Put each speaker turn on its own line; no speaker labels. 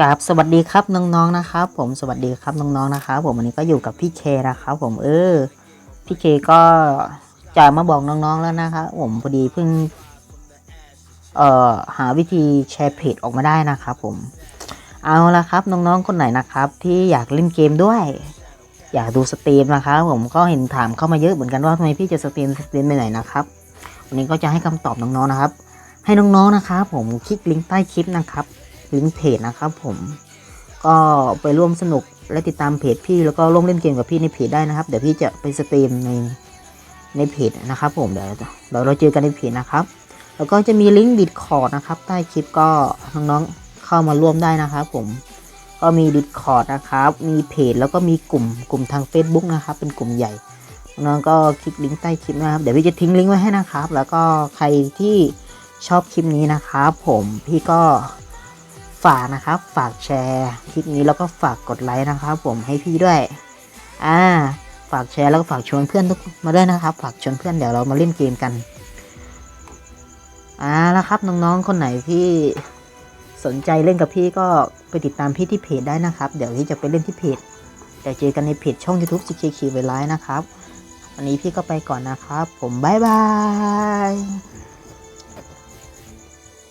กราบสวัสดีครับน้องๆนะครับผมสวัสดีครับน้องๆนะครับผมวันนี้ก็อยู่กับพี่เคนะครับผมเออพี่เคก็จะมาบอกน้องๆแล้วนะครับผมพอดีเพิ่งเอ่อหาวิธีแชร์เพจออกมาได้นะครับผมเอาละครับน้องๆคนไหนนะครับ ที่อยากเล่นเกมด้วย อยากดูสตรีมนะครับผมก็เห็นถามเข้ามาเยอะเหมือนกันว่าทำไมพี่จะสตรีมสตรีมไปไหนนะครับวันนี้ก็จะให้คำตอบน้องๆนะครับ ให้น้องๆนะครับ ผมคลิกลิงก์ใต้คลิปนะครับ ลิงก์เพจนะครับผมก็ไปร่วมสนุกและติดตามเพจพี่แล้วก็ร่วมเล่นเกมกับพี่ในเพจได้นะครับ เดี๋ยวพี่จะไปสตรีมในในเพจนะครับ ผมเดี๋ยวเดี๋ยวเราเจอกันในเพจนะครับ แล้วก็จะมีลิงก์ดิสคอร์ดนะครับ ใต้คลิปก็น้องๆเข้ามาร่วมได้นะครับ ผมก็มีดิสคอร์ดนะครับ มีเพจแล้วก็มีกลุ่มกลุ่มทาง Facebook นะครับ เป็นกลุ่มใหญ่ น้องก็คลิกลิงก์ใต้คลิปนะครับ เดี๋ยวพี่จะทิ้งลิงก์ไว้ให้นะครับ แล้วก็ใครที่ชอบคลิปนี้นะครับ ผมพี่ก็ ฝากนะครับ ฝากแชร์คลิปนี้แล้วก็ฝากกดไลค์นะครับ ผมให้พี่ด้วย อ่า ฝากแชร์แล้วก็ฝากชวนเพื่อนทุกมาด้วยนะครับ ฝากชวนเพื่อนเดี๋ยวเรามาเล่นเกมกันอ่าแล้วครับน้องๆคนไหนที่สนใจเล่นกับพี่ก็ไปติดตามพี่ที่เพจได้นะครับ เดี๋ยวพี่จะไปเล่นที่เพจเดี๋ยวเจอกันในเพจช่อง YouTube CKK ไวไลน์นะครับ วันนี้พี่ก็ไปก่อนนะครับ ผมบ๊ายบาย